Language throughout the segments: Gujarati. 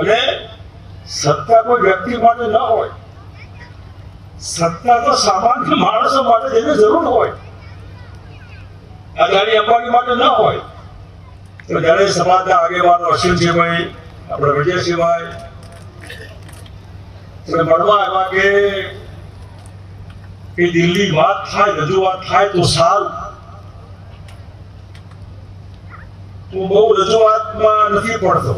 અને સત્તા કોઈ વ્યક્તિ માટે ન હોય. સત્તા તો સામાન્ય માણસો માટે જેને જરૂર હોય. અદાણી અંબાણી માટે ન હોય. તો જ્યારે સમાજના આગેવાનો અશ્વિનસિંહભાઈ, આપણે વિજયસિંહભાઈ મળવા આવ્યા કે કે દિલ્હી વાત થાય, રજૂઆત થાય તો સારું. હું બહુ રજૂઆતમાં નથી પડતો.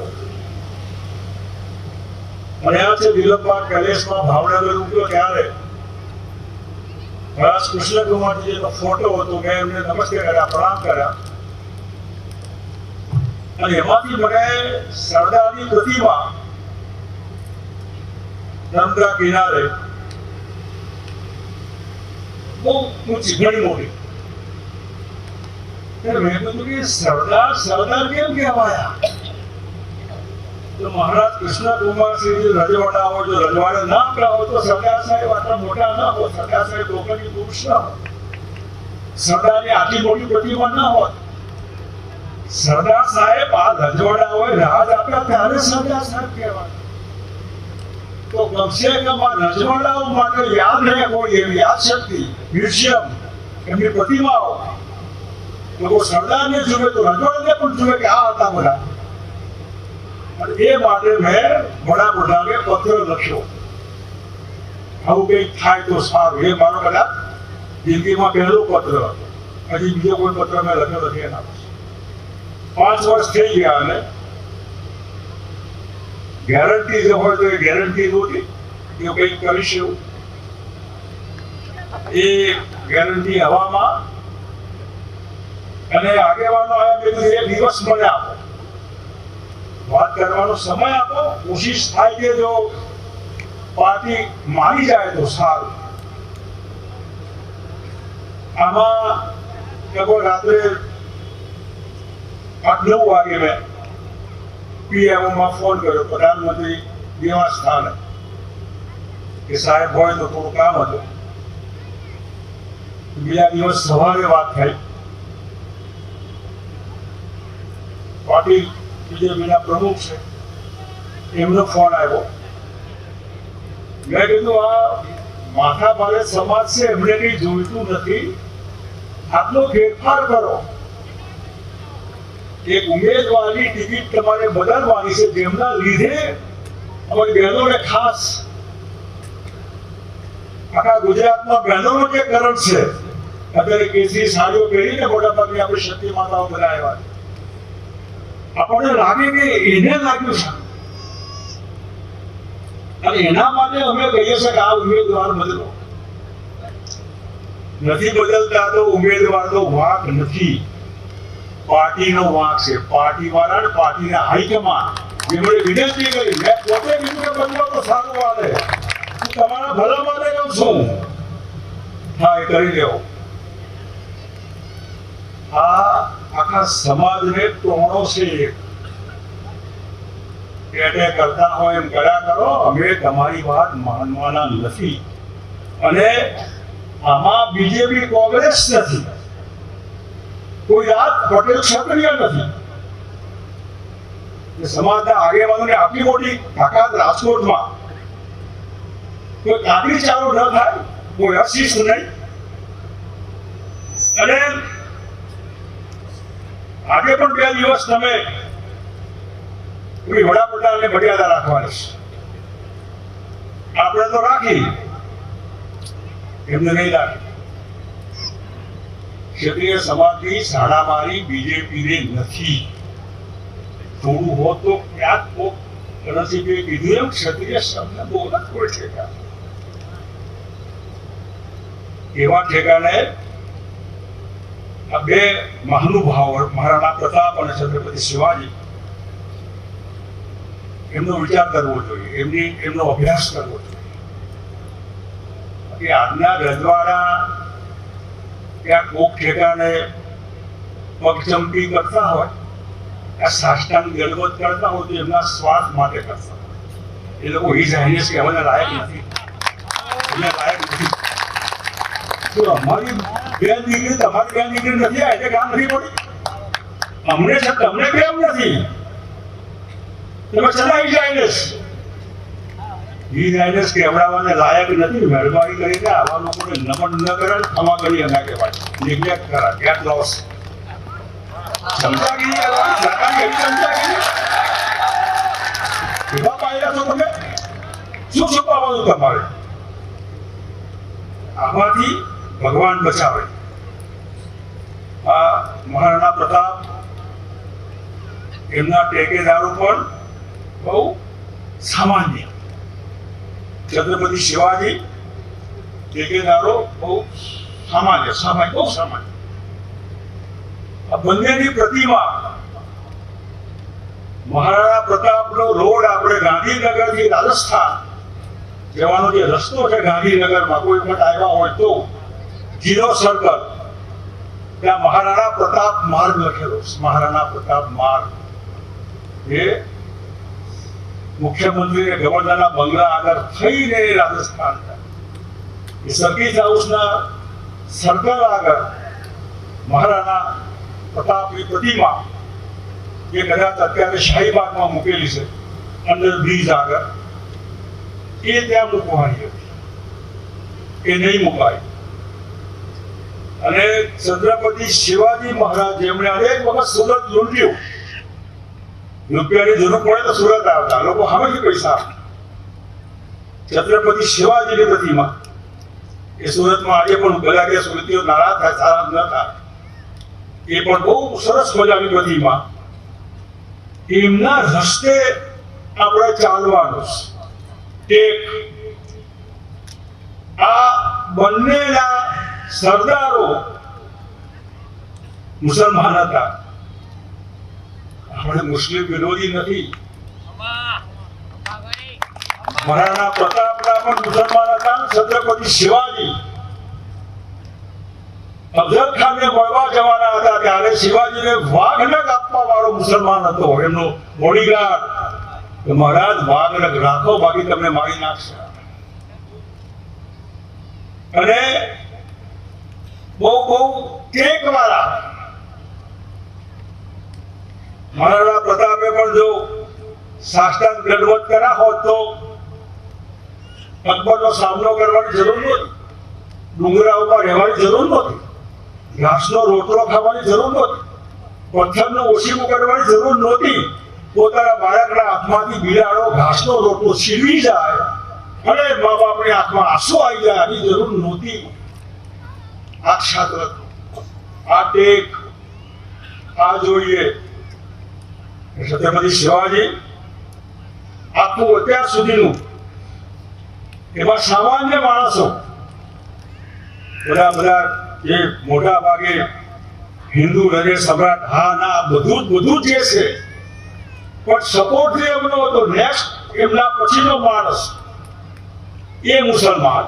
અને આ છે વિલંબમાં કૈલેશમાં ભાવનગર ઉગ્યો ત્યારે મહારાજ કૃષ્ણકુમારજીનો ફોટો હતો, મેં એમને નમસ્તે કર્યા, પ્રણામ કર્યા. અને એમાંથી મને સરદારની પ્રતિમા નર્મદા કિનારે બહુ ઊંચી ઘણી મોટી. મેં કીધું કે સરદાર સરદાર કેમ કહેવાયા? તો મહારાજ કૃષ્ણકુમારસિંહજી રજવાડા હોય જો રજવાડા ના આપ્યા હોય તો સરદાર સાહેબ આટલા મોટા ના હોય. સરદાર સાહેબ લોકોની પુરુષ ના હોય. સરદારની આટલી મોટી પ્રતિમા ના હોય. સરદાર સાહેબ આ રજવાડા હોય રાજ આપ્યા ત્યારે સરદાર સાહેબ કહેવાય. તો કમસે કમ માટે યાદ રહે કોઈ એવી યાદશક્તિ, મ્યુઝિયમ, એમની પ્રતિમાઓ. લોકો સરદારને જુએ તો રજવાડાને પણ જુએ કે આ હતા બધા. એ માટે મેં વડાપ્રધાને પત્ર લખ્યો. આવું કંઈક થાય તો સારું. એ મારો કદાચ જિંદગીમાં પહેલો પત્ર હજી બીજો કોઈ પત્ર મેં લખ્યો નથી એના પાંચ વર્ષ થઈ ગયા અને ગેરંટી જે હોય તો એ ગેરંટી નહોતી કે કંઈક કરીશ એવું? એ ગેરંટી હવામાં અને આગેવાનો આવ્યા કીધું એક દિવસ મને આપો. વાત કરવાનો સમય આપો, કોશિશ થાય કે જો પાર્ટી માની જાય તો સારું. આમાં રાત્રે આઠ નવ વાગે મેં પીએમઓમાં ફોન કર્યો. પ્રધાનમંત્રી નિવાસ કે સાહેબ, હોય તો થોડું કામ હતું. બીજા દિવસ સવારે વાત થઈ. પાટીલ બીજેપીના પ્રમુખ છે. એમનો ફોન આવ્યો. મેં કીધું, આ માથા ભારે સમાજ છે, એમને કઈ જોઈતું નથી. આટલો ફેરફાર કરો. એક ઉમેદવારની ટિકિટ તમારે બદલવાની છે, જેમના લીધે અમારી બહેનોને ખાસ આખા ગુજરાતમાં બહેનોનો જે કરંટ છે, અત્યારે કેસરી સાડીઓ પહેરીને મોટાભાગની આપણે શક્તિ માતાઓ બધા આપણને લાગે કે એને લાગ્યું છે. અને એના માટે અમે કહીએ છીએ કે આ ઉમેદવાર બદલો. નથી બદલતા તો ઉમેદવાર તો વાક નથી. પાર્ટીનો વાંક છે. પાર્ટી વાળા ને પાર્ટીના હાઈકમાન જેમણે વિનંતી કરી. મેં પોતે કીધું કે બદલો તો સારું વાલે. તમારા ભલા માટે કહું છું. હા, એ કરી લેવો. આ આખા સમાજને ટોણો છે. એને કરતા હોય એમ કર્યા કરો, અમે તમારી વાત માનવાના નથી. અને આમાં બીજેપી કોંગ્રેસ નથી. કોઈ રાત પટેલ ક્ષત્રિય નથી. સમાજના આગેવાનોને આટલી મોટી તાકાત રાજકોટમાં કોઈ કાગરી ચાલુ ન થાય, કોઈ અશિષ્ટ નહીં. અને આજે પણ બે દિવસ તમે કોઈ વડાપ્રધાનને મર્યાદા રાખવાની છે. આપણે તો રાખી. એમને નહીં રાખી. ક્ષત્રિય સમાજની સાડામારી બીજેપીને નથી. થોડું હોત તો ક્યાંક કોક રણજીતે કીધું એમ, ક્ષત્રિય શબ્દ જ કોઈ ઠેકા એવા ઠેકાને આ બે મહાનુભાવ, મહારાણા પ્રતાપ અને છત્રપતિ શિવાજી, એમનો વિચાર કરવો જોઈએ, એમની, એમનો અભ્યાસ કરવો જોઈએ. આજના રજવાડા ત્યાં કોક ઠેકાને પગચંપી કરતા હોય, આ સાષ્ટાંગ દંડવત કરતા હોય તો એમના સ્વાર્થ માટે કરતા એ લોકો હિઝ હાઇનેસ કહેવાના લાયક નથી. એમને લાયક નથી. તો અમારી બે દીકરી તમારી બે દીકરી નથી, આ એટલે કામ નથી પડી અમને છે, તમને કેમ નથી? તમે ચલાવી જાયનેસ ઈ કેવડાવવાને લાયક નથી, મહેરબાની કરીને આવા લોકોને નમન ન કરે, ક્ષમા કરી ના કહેવાય. નિગ્લેક્ટ કરા ગેટ લોસ શું છુપાવવાનું તમારે? આમાંથી ભગવાન બચાવે. આ મહારાણા પ્રતાપ, એમના ટેકેદારો પણ બહુ સામાન્ય. છત્રપતિ શિવાજી, ટેકેદારો બહુ સામાન્ય સામાન્ય, બહુ સામાન્ય. આ બંનેની પ્રતિમા મહારાણા પ્રતાપનો રોડ આપણે ગાંધીનગરથી રાજસ્થાન જવાનો જે રસ્તો છે ગાંધીનગરમાં, કોઈ વખત આવ્યા હોય તો, જીરો સર્કલ, ત્યાં મહારાણા પ્રતાપ માર્ગ લખેલો મહારાણા પ્રતાપ માર્ગ. એ મુખ્યમંત્રી ગવર્નરના બંગલા આગળ થઈને રાજસ્થાન. જાય. સર્કિટ હાઉસના સર્કલ આગળ મહારાણા પ્રતાપની પ્રતિમા જે કદાચ અત્યારે શાહીબાગમાં મૂકેલી છે અંડર બ્રિજ આગળ. એ ત્યાં મૂકવાની હતી. એ નહીં મુકાય. અને છત્રપતિ શિવાજી મહારાજ, જેમણે અનેક વખત સુરત લૂંટ્યું રૂપિયાની જરૂર પડે તો સુરત આવતા. લોકો હવે પૈસા છત્રપતિ શિવાજીની પ્રતિમા. એ સુરતમાં આજે પણ ગલાગે સુરતીઓ નારાજ થાય, સારા ન થાય. એ પણ બહુ સરસ મજાની પ્રતિમા. એમના રસ્તે આપણે ચાલવાનું એક, આ બંનેના સરદારો મુસલમાન હતા. આપણે મુસ્લિમ વિરોધી નથી. મહારાણા પ્રતાપના પણ મુસલમાન હતા છત્રપતિ શિવાજી. અફઝલ ખાનને મળવા જવાના હતા ત્યારે શિવાજીને વાઘનક આપવા વાળો મુસલમાન હતો. એમનો બોડીગાર્ડ. કે મહારાજ વાઘનક રાખો બાકી તમને મારી નાખશે. અને બહુ બહુ ટેક વાળા મહારાણા પ્રતાપે પણ જો સાષ્ટાંગ દંડવત કર્યા હોત તો અકબરનો સામનો કરવાની જરૂર નહોતી. ડુંગરા ઉપર રહેવાની જરૂર નહોતી. ઘાસનો રોટલો ખાવાની જરૂર નહોતી. પથ્થરનો ઓછીમું કરવાની જરૂર નહોતી. પોતાના બાળકના હાથમાંથી બિલાડો ઘાસનો રોટલો છીનવી જાય અને મા બાપની આંખમાં આંસુ આવી જાય આની જરૂર નહોતી. આ ક્ષાત્ર. આ ટેક. આ જોઈએ. છત્રપતિ શિવાજી આખું અત્યાર સુધીનું એમાં સામાન્ય માણસો બધા બધા જે મોટા ભાગે હિન્દુ હૃદય સમ્રાટ હા ના બધું બધું જે છે પણ સપોર્ટ જે એમનો હતો નેક્સ્ટ એમના પછીનો માણસ એ મુસલમાન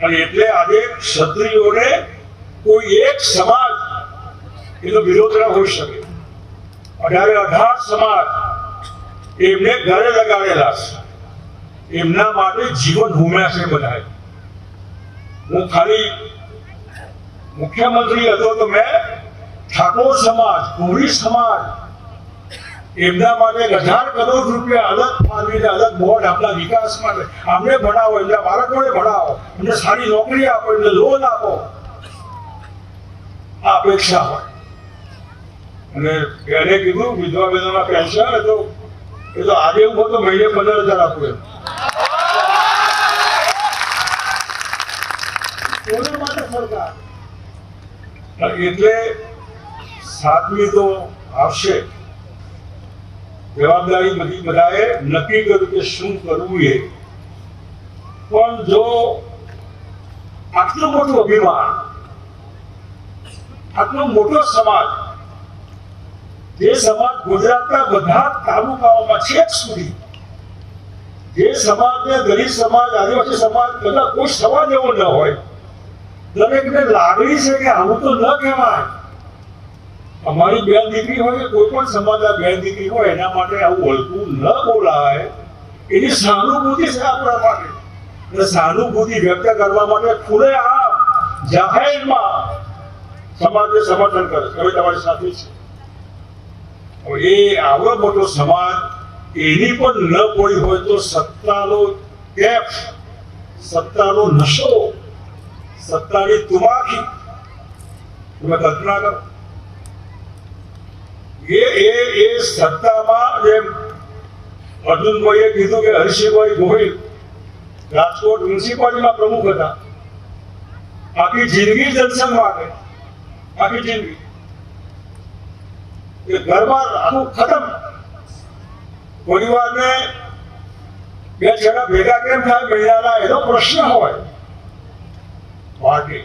અને એટલે આજે ક્ષત્રિયોને કોઈ એક સમાજ એનો વિરોધ ના હોઈ શકે અઢારે અઢાર સમાજ એમને ઘરે લગાડેલા છે. એમના માટે જીવન હોમ્યા છે બધાએ. હું ખાલી મુખ્યમંત્રી હતો તો મેં ઠાકોર સમાજ કોળી સમાજ, એમના માટે હજાર કરોડ રૂપિયા અલગ ફાળવીને અલગ બોર્ડ આપણા વિકાસ માટે અમને ભણાવો, એમના બાળકોને ભણાવો, એમને સારી નોકરી આપો, એમને લોન આપો. આ અપેક્ષા હોય. અને એને કીધું વિધવા બહેનોના પેન્શન હતો એ તો આજે હું તો મહિને પંદર હજાર આપું એમ. એટલે સાતમી તો આવશે. જવાબદારી બધી બધાએ નક્કી કર્યું કે શું કરવું એ. પણ જો આટલું મોટું અભિમાન આટલો મોટો સમાજ જે સમાજ ગુજરાતના બધા તાલુકાઓમાં છેક સુધી. જે સમાજને ગરીબ સમાજ, આદિવાસી સમાજ બધા કોઈ સમાજ એવો ન હોય, દરેકને લાગણી છે કે આવું તો ન કહેવાય. અમારી બેન દીકરી હોય કે કોઈ પણ સમાજના બેન દીકરી હોય, એના માટે આવું હલકું ન બોલાય. એની સહાનુભૂતિ છે આપણા માટે. અને સહાનુભૂતિ વ્યક્ત કરવા માટે ખુલે આમ. જાહેરમાં સમાજને સમર્થન કરે છે. હવે તમારી સાથે છે. એ આવડો મોટો સમાજ, એની પણ ન પડી હોય તો સત્તાનો કેફ સત્તાનો નશો, સત્તાની તુમાખી. તમે કલ્પના કરો. એ એ એ સત્તામાં જેમ અર્જુનભાઈએ કીધું કે હર્ષિભાઈ ગોહિલ રાજકોટ મ્યુનિસિપાલિટીના પ્રમુખ હતા. આખી જિંદગી જનસંઘ માટે. આખી જિંદગી. એ ઘરમાં આખું ખતમ. પરિવારને બે જણા ભેગા કેમ થાય? મહિલાના એનો પ્રશ્ન હોય. પાર્ટી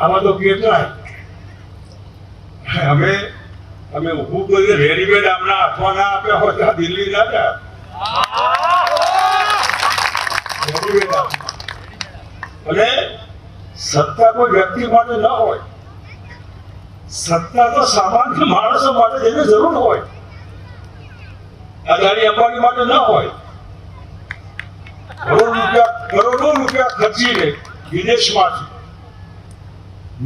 આમાં તો કેટલા અમે અમે ઊભું કરીએ. રેડીમેડ આમના હાથમાં ના આપ્યા હોય ત્યાં દિલ્હી ના જાય. અને સત્તા કોઈ વ્યક્તિ માટે ન હોય. સત્તા તો સામાન્ય માણસો માટે જેને જરૂર હોય. અદાણી અંબાણી માટે ન હોય. કરોડ રૂપિયા, કરોડો રૂપિયા ખર્ચીને વિદેશમાંથી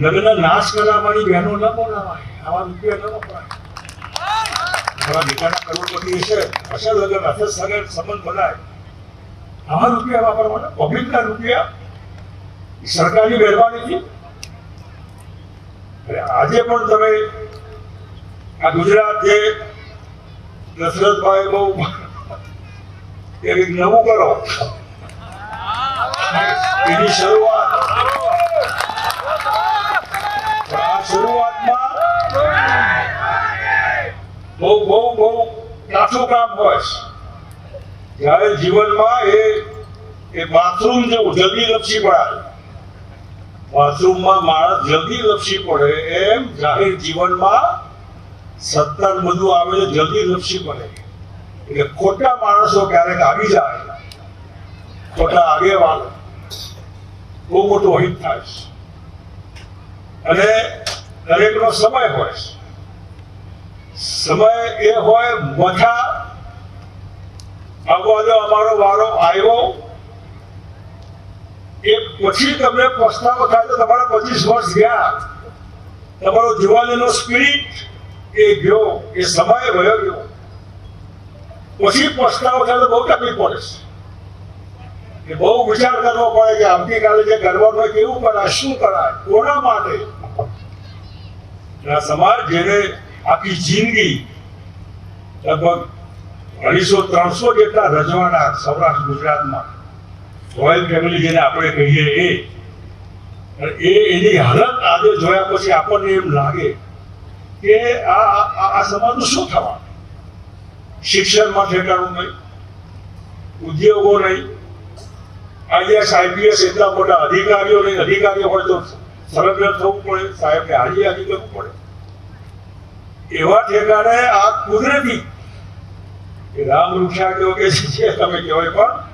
લગ્ન નાશ કરાવવાની બહેનો ન બોલાવાય આવા રૂપિયા ન વપરાય. મારા દીકરાના કરોડપતિ હશે હશે લગ્ન હશે સગન સંબંધ બનાય આવા રૂપિયા વાપરવાના. પબ્લિકના રૂપિયા સરકારની મહેરબાનીથી આજે પણ તમે આ ગુજરાત જે દશરથભાઈ બહુ એવી નવું કરો. એની શરૂઆત. આ શરૂઆતમાં બહુ બહુ બહુ કાઠું કામ હોય જ્યારે જીવનમાં એ એ બાથરૂમ જેવું જલ્દી લપસી પડાય. બાથરૂમમાં માણસ જલ્દી લપસી પડે એમ જાહેર જીવનમાં સત્તર બધું આવે છે જલ્દી લપસી પડે. એટલે ખોટા માણસો ક્યારેક આવી જાય, ખોટા આગેવાન બહુ મોટો હિત થાય છે. અને દરેકનો સમય હોય છે. સમય એ હોય મથા. આવવા દો અમારો વારો આવ્યો. એ પછી તમને પસ્તાવો થાય તમારા પચીસ વર્ષ ગયા. તમારો જુવાનીનો સ્પિરિટ એ ગયો, એ સમય વયો ગયો. પછી પસ્તાવો થાય બહુ તકલીફ પડે છે. એ બહુ વિચાર કરવો પડે કે આવતીકાલે જે કરવાનું કેવું કરાય, શું કરાય, કોના માટે? સમાજ જેને આખી જિંદગી લગભગ અઢીસો, ત્રણસો જેટલા રજવાડા સૌરાષ્ટ્ર ગુજરાતમાં રોયલ ફેમિલી જેને આપણે કહીએ એ. એ એની હાલત આજે જોયા પછી આપણને એમ લાગે કે આ, આ- સમાજનું શું થવાનું? શિક્ષણમાં ઠેકાણું નહીં, ઉદ્યોગો નહીં આઈએસ આઈપીએસ એટલા મોટા અધિકારીઓ નહીં અધિકારીઓ હોય તો સંલગ્ન થવું પડે, સાહેબને હાજી હાજી કરવું પડે. એવા ઠેકાણે આ કુદરતી રામ વૃક્ષા કહો કે છે તમે કહેવાય પણ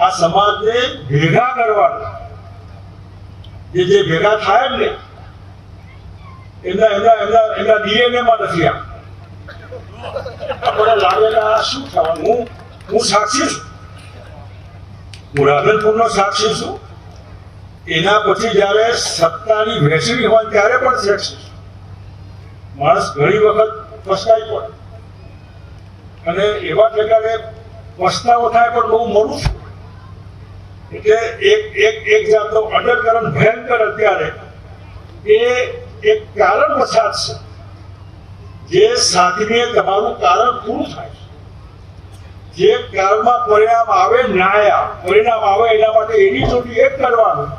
આ સમાજને ભેગા કરવાના. જે જે ભેગા થાય ને એમના એમના એમના એમના ડીએનએ માં નથી આ. આપણે લાગેલા શું થવાનું હું હું સાક્ષી છું. હું રાધનપુરનો સાક્ષી છું. એના પછી જ્યારે સત્તાની વહેંચણી હોય ત્યારે પણ શ્રેષ્ઠ માણસ ઘણી વખત પસ્તાઈ પડે. અને એવા પ્રકારે પસ્તાવો થાય પણ બહુ મોડું છે. એટલે એક એક એક જાતનો અડરકરણ ભયંકર અત્યારે. એ એક કારણ વસાત છે. જે સાધીને તમારું કારણ પૂરું થાય છે. જે કાળમાં પરિણામ આવે, ન્યાય. પરિણામ આવે, એના માટે એની ચોટી એક કરવાનું.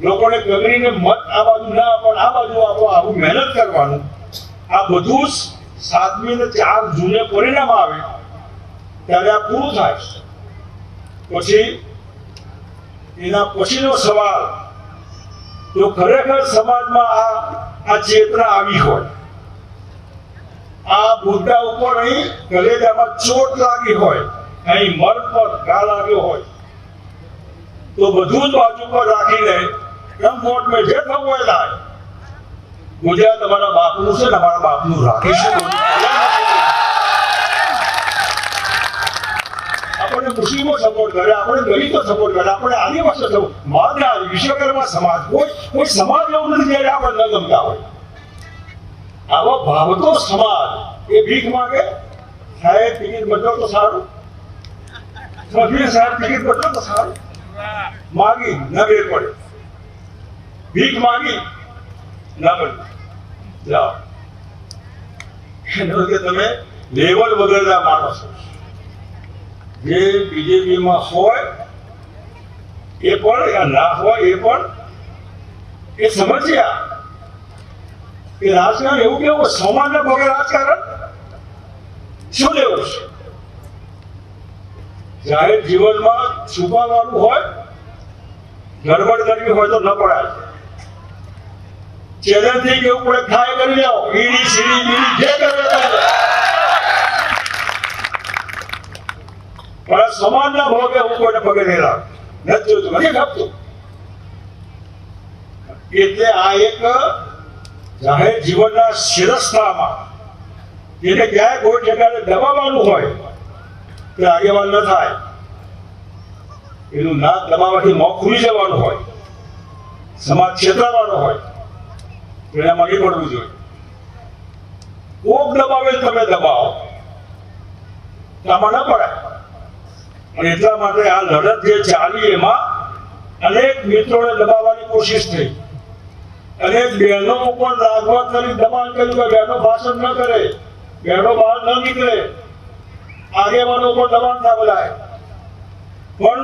લોકોને ગગડીને મત આ બાજુ ના પણ આ બાજુ આપો, આવું મહેનત કરવાનું. આ બધું જ સાતમી ને ચાર જૂને પરિણામ આવે, ત્યારે આ પૂરું થાય છે. પછી એના પછીનો સવાલ, જો ખરેખર સમાજમાં આ આ ચેતના આવી હોય, આ મુદ્દા ઉપર અહીં કલેજામાં ચોટ લાગી હોય, અહીં મન પર ઘા લાગ્યો હોય, તો બધું જ બાજુ પર રાખીને કમ્ફર્ટ મેં જે થવું હોય થાય ગુજરાત અમારા બાપનું છે ને અમારા બાપનું રાખીશું આપણે મુસ્લિમો સપોર્ટ કરે આપણે દલિતો સપોર્ટ કરે, આપણે આદિવાસીઓ સપોર્ટ માત્ર વિશ્વકર્મા સમાજ કોઈ કોઈ સમાજ એવું નથી જ્યારે આપણે ન ગમતા હોય. આવો ભાવતો સમાજ એ ભીખ માંગે, સાહેબ, ટિકિટ બદલો તો સારું. સભ્ય સાહેબ, ટિકિટ બદલો તો સારું. માગી, ન બેર પડે. ભીખ માગી, ના પડે. જાઓ. તમે લેવલ વગરના માણસો. જે બીજેપીમાં હોય, એ પણ ના હોય, એ પણ એ સમજ્યા. કે રાજકારણ એવું કેવું સમાજના પગે રાજકારણ શું લેવું છે? જાહેર જીવનમાં છુપાવવાનું હોય, ગરબડ કરવી હોય તો ન પડાય. ચેલેન્જથી કેવું પડે થાય કરી લેવો ઈડી, સીડી, બીડી, જે કરી પણ સમાજના ભોગે હું કોઈને પગે નહીં રાખ. નથી જોતું, નથી ખપતું એટલે આ એક જાહેર જીવનના શિરસ્થામાં એને ક્યાંય કોઈ ઠેકાણે દબાવવાનું હોય તે આગેવાન ન થાય, એનું નાક દબાવવાથી મોં ખુલી જવાનું હોય, સમાજ છેતરાવાનો હોય, તો એનામાં નહીં પડવું જોઈએ. કોક દબાવે તમે દબાવો. તમારે ન પડાય. અને એટલા માટે આ લડત જે ચાલી એમાં અનેક મિત્રોને દબાવવાની કોશિશ થઈ. અનેક બહેનો પણ લાગવા કરી દબાણ કર્યું કે બહેનો ભાષણ ન કરે, બહેનો બહાર ન નીકળે. આગેવાનો પણ દબાણ ના બોલાય. પણ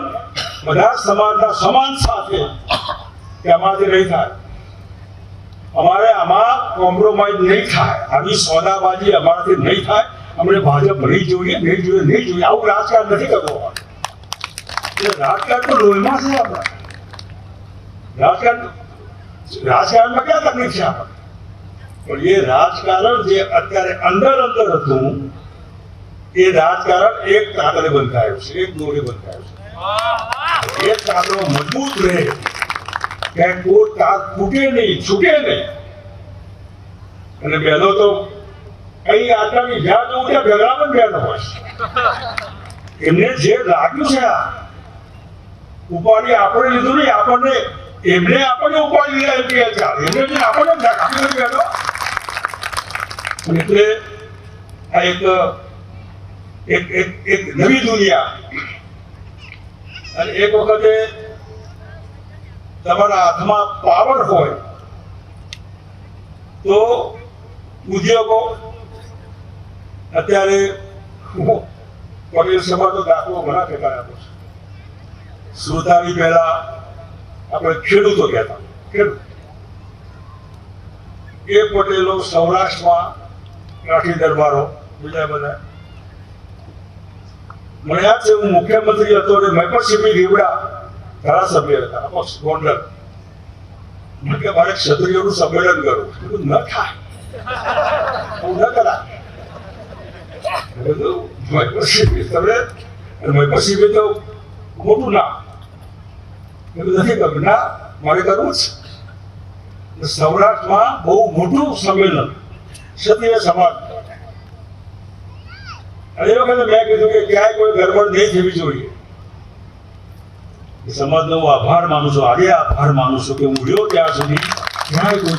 બધા સમાજના સમાન સાથે અમારાથી નહીં થાય. અમારે આમાં કોમ્પ્રોમાઇઝ નહીં થાય. આવી સોદાબાજી અમારાથી નહીં થાય. અમને ભાજપ નહીં જોઈએ નહીં જોઈએ નહીં જોઈએ. આવું રાજકારણ નથી કરવું રાજકારણ લોહીમાં છે આપણે? રાજકારણ રાજકારણમાં ક્યાં તકલીફ છે આપણે પણ એ રાજકારણ જે અત્યારે અંદર અંદર હતું, એ રાજકારણ એક કાગળે બંધાયું છે, એક દોરે બંધાયું છે. એક કાગળો મજબૂત રહે. કે કોઈ તાર ફૂટે નહીં, છૂટે નહીં. અને પહેલો તો કઈ આટલાની જ્યાં જવું ત્યાં પણ બહેનો હોય. એમને જે લાગ્યું છે આ ઉપાડી આપણે લીધું નહીં, આપણને, એમને આપણને ઉપાડી લીધા એમ કે છે. એમને આપણને લાગ્યું નથી બહેનો એટલે આ એક એક એક એક નવી દુનિયા. અને એક વખતે તમારા હાથમાં પાવર હોય, તો ઉદ્યોગો અત્યારે હું પટેલ તો દાખલો ઘણા ફેંકાયા છું. સુરતાની પહેલા આપણે ખેડૂતો કહેતા. ખેડૂત. એ પટેલો સૌરાષ્ટ્રમાં કાઠી દરબારો, બીજા બધા. મને છે, હું મુખ્યમંત્રી હતો ને મેં પણ સીપી રીવડા ધારાસભ્ય હતા, અપક્ષ ગોંડલ. મને કે, મારે ક્ષત્રિયોનું સંમેલન કરવું. મેં ન થાય. હું ન કરા મેં સીપી. તમે અને મહેપત તો મોટું નામ. મેં નથી કરવું મારે કરવું જ સૌરાષ્ટ્રમાં બહુ મોટું સંમેલન ક્ષત્રિય સમાજ. અને એ વખતે મેં કીધું કે ક્યાંય કોઈ ગરબડ નહીં થવી જોઈએ. સમાજનો હું આભાર માનું છું, આજે આભાર માનું છું કે હું રહ્યો ત્યાં સુધી ક્યાંય કોઈ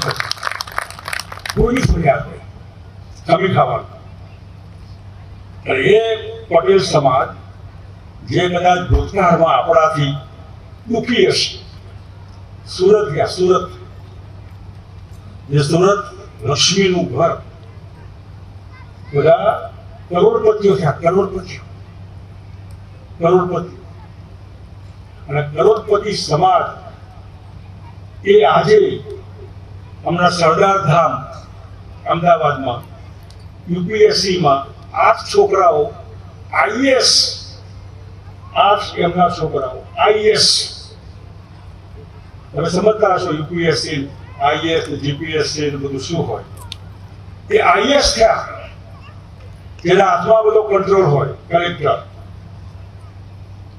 કોઈની ફરિયાદ નહીં. કમી ખાવાનું. એ પટેલ સમાજ જે કદાચ ભૂતકાળમાં આપણાથી હશે સુરત ગયા સુરત જે સુરત લક્ષ્મીનું ઘર બધા કરોડપતિઓ થયા કરોડપતિઓ કરોડપતિ અને કરોડપતિ સમાજ એ આજે હમણાં સરદાર ધામ અમદાવાદમાં યુપીએસસીમાં આઠ છોકરાઓ આઈએસ આઠ એમના છોકરાઓ આઈએસ તમે સમજતા હશો યુપીએસસી આઈએસ જીપીએસસી બધું શું હોય. એ આઈએસ થયા જેના હાથમાં બધો કંટ્રોલ હોય કલેક્ટર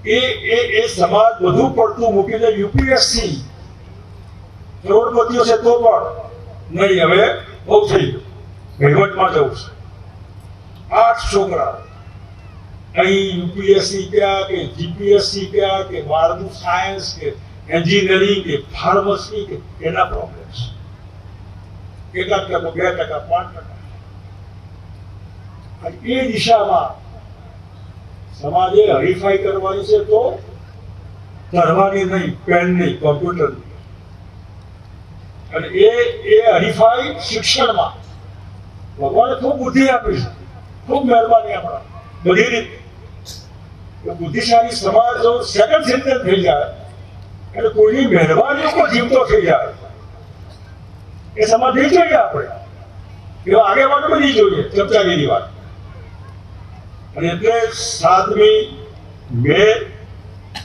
એ એ એ સમાજ વધુ પડતું મૂકીને યુપીએસસી. કરોડપતિઓ છે તો પણ નહીં, હવે બહુ થઈ ગયું. વહીવટમાં જવું છે. આઠ છોકરા અહીં યુપીએસસી ક્યાં, કે જીપીએસસી ક્યાં, કે બારનું સાયન્સ કે એન્જિનિયરિંગ કે ફાર્મસી કે એના પ્રોબ્લેમ્સ કેટલાક ટકા, બે ટકા, પાંચ ટકા. એ દિશામાં સમાજે હરીફાઈ કરવાની છે તો કરવાની નહીં પેન નહીં કોમ્પ્યુટર અને એ એ હરીફાઈ શિક્ષણમાં ભગવાને ખૂબ બુદ્ધિ આપી છે. ખૂબ મહેરબાની આપણા. બધી રીતે. બુદ્ધિશાળી સમાજ સેકન્ડ સિટીઝન થઈ જાય એટલે કોઈની મહેરબાની ઉપર જીવતો થઈ જાય. એ સમાજ નહીં જોઈએ આપણે? એવા આગેવાનો નહીં જોઈએ ચર્ચાગીરી વાત. અને એટલે સાતમી મે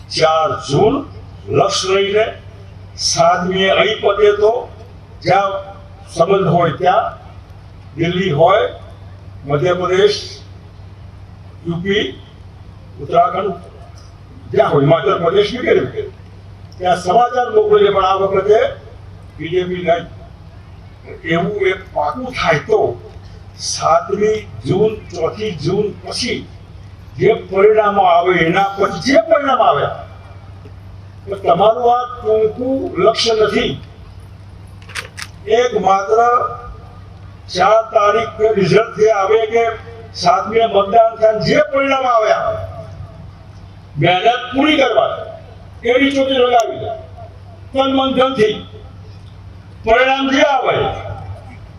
ચાર જૂન લક્ષ લઈને સાતમીએ અહીં પતે તો જ્યાં સંબંધ હોય ત્યાં, દિલ્હી હોય, મધ્યપ્રદેશ, યુપી, ઉત્તરાખંડ, જ્યાં હોય, હિમાચલ પ્રદેશ વગેરે વગેરે ત્યાં સમાચાર મોકલીએ પણ આ વખતે બીજેપી નહીં. એવું એક પાકું થાય તો સાતમી જૂન, ચોથી જૂન પછી જે પરિણામો આવે, એના પછી જે પરિણામ આવ્યા તો તમારું આ ટૂંકું લક્ષ્ય નથી. એક માત્ર ચાર તારીખ રિઝલ્ટ જે આવે કે સાતમી મતદાન થાય જે પરિણામ આવ્યા, મહેનત પૂરી કરવા એવી ચોટી લગાવી. તન મન ધનથી પરિણામ જે આવે,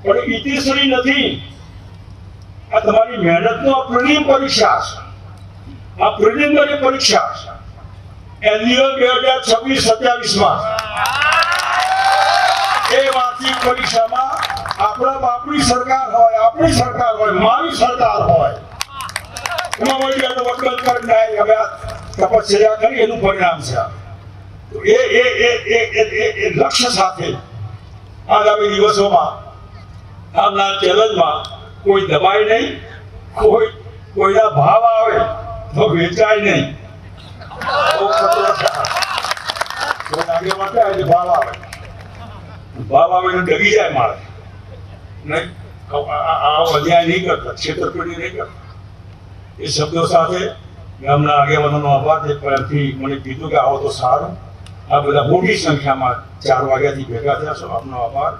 પણ ઇતિશ્રી નથી. આ તમારી મહેનતનો આ પ્રિલિમ પરીક્ષા છે. આ પ્રિલિમિનરી પરીક્ષા છે. એન્યુઅલ બે હજાર છવ્વીસ સત્યાવીસમાં. એ વાર્ષિક પરીક્ષામાં આપણા બાપની સરકાર હોય, આપણી સરકાર હોય, મારી સરકાર હોય. એમાં વડી વટવટ કરી નાય હવે તપશ્ચર્યા કરી એનું પરિણામ છે. તો એ એ એ એ એ લક્ષ્ય સાથે આગામી દિવસોમાં આમના ચેલેન્જમાં કોઈ દબાય નહીં, કોઈ, કોઈના ભાવ આવે તો વેચાય નહીં. બહુ ખતરો છે. આ. કોઈ આગેવાન થાય એટલે ભાવ આવે. ભાવ આવે એટલે ડગી જાય મારે નહીં, આ અન્યાય નહીં કરતા છેતરપિંડી નહીં કરતા. એ શબ્દો સાથે ગામના આગેવાનોનો આભાર છે પ્રેમથી મને કીધું કે આવો તો સારું. આ બધા મોટી સંખ્યામાં ચાર વાગ્યાથી ભેગા થયા છો આપનો આભાર.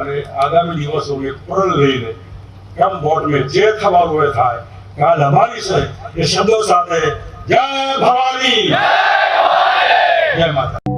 અને આગામી દિવસોને પરલ લઈને કમ બોર્ડ મેં જે થવાનું હોય થાય કાલ અમારી છે એ શબ્દો સાથે જય ભવાની. જય માતા